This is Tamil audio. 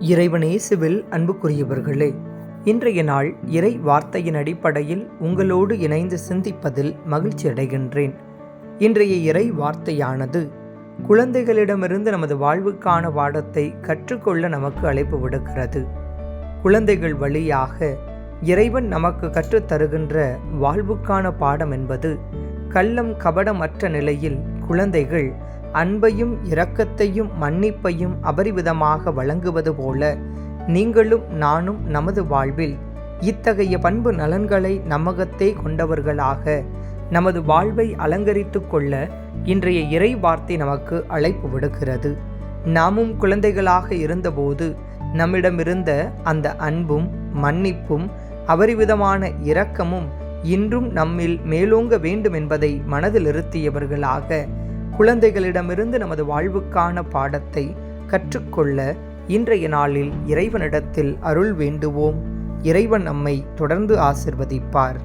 இறைவனேசுவில் அன்புக்குரியவர்களே இன்றைய நாள் இறை வார்த்தையின் அடிப்படையில் உங்களோடு இணைந்து சிந்திப்பதில் மகிழ்ச்சி அடைகின்றேன். இன்றைய இறை வார்த்தையானது குழந்தைகளிடமிருந்து நமது வாழ்வுக்கான பாடத்தை கற்றுக்கொள்ள நமக்கு அழைப்பு விடுக்கிறது. குழந்தைகள் வழியாக இறைவன் நமக்கு கற்றுத்தருகின்ற வாழ்வுக்கான பாடம் என்பது கள்ளம் கபடமற்ற நிலையில் குழந்தைகள் அன்பையும் இரக்கத்தையும் மன்னிப்பையும் அபரிவிதமாக வழங்குவது போல நீங்களும் நானும் நமது வாழ்வில் இத்தகைய பண்பு நலன்களை நமகத்தே கொண்டவர்களாக நமது வாழ்வை அலங்கரித்து கொள்ள இன்றைய இறை வார்த்தை நமக்கு அழைப்பு விடுக்கிறது. நாமும் குழந்தைகளாக இருந்தபோது நம்மிடமிருந்த அந்த அன்பும் மன்னிப்பும் அபரிவிதமான இரக்கமும் இன்றும் நம்மில் மேலோங்க வேண்டும் என்பதை மனதில் இருத்தியவர்களாக குழந்தைகளிடமிருந்து நமது வாழ்வுக்கான பாடத்தை கற்றுக்கொள்ள இன்றைய நாளில் இறைவனிடத்தில் அருள் வேண்டுவோம். இறைவன் நம்மை தொடர்ந்து ஆசிர்வதிப்பார்.